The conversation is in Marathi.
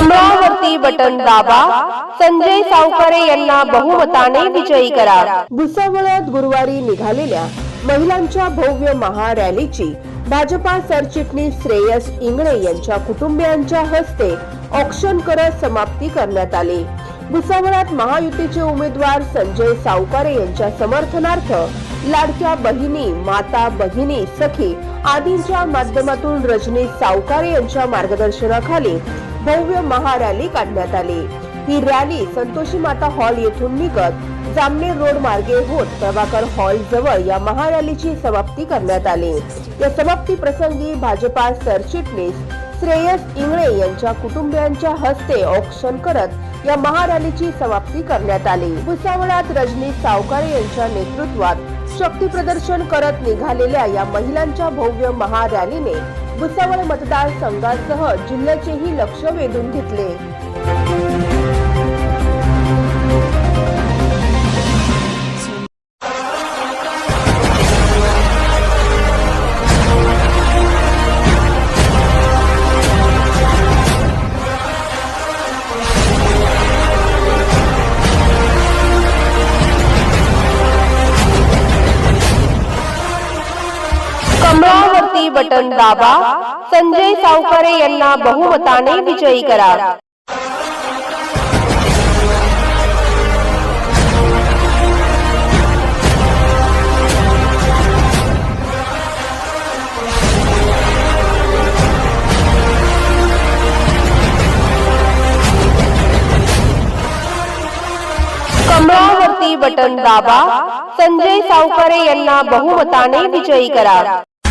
कमळावरती बटन दाबा. संजय सावकारे यांना बहुमताने विजयी करा. भुसावळात गुरुवारी निघालेल्या महिलांच्या भव्य महारॅलीची भाजपा सरचिटणीस श्रेयस इंगळे यांच्या कुटुंबियांच्या हस्ते ऑक्शन करत समाप्ती करण्यात आली. भुसावळात महायुतीचे उमेदवार संजय सावकारे यांच्या समर्थनार्थ लाडक्या बहिणी माता बहिणी सखी आदींच्या माध्यमातून रजनी सावकारे यांच्या मार्गदर्शनाखाली भव्य महारॅली काढण्यात आली. ही रॅली संतोषी माता हॉल येथून निघत जामनेर रोड मार्गे होत प्रभाकर हॉल जवळ या महारॅलीची समाप्ती करण्यात आली. या समाप्ती प्रसंगी भाजपा सरचिटणीस श्रेयस इंगळे यांच्या कुटुंबियांच्या हस्ते ऑक्शन करत या महारॅलीची समाप्ती करण्यात आली. भुसावळात रजनी सावकारे यांच्या नेतृत्वात शक्ती प्रदर्शन करत निघालेल्या या महिलांच्या भव्य महारॅलीने भुसावळ मतदारसंघासह जिल्ह्याचेही लक्ष वेधून घेतले. कमळावरती बटन दाबा, संजय सावकारे यांना बहुमताने विजयी करा. बटन दाबा, संजय सावकारे यांना बहुमताने विजयी करा.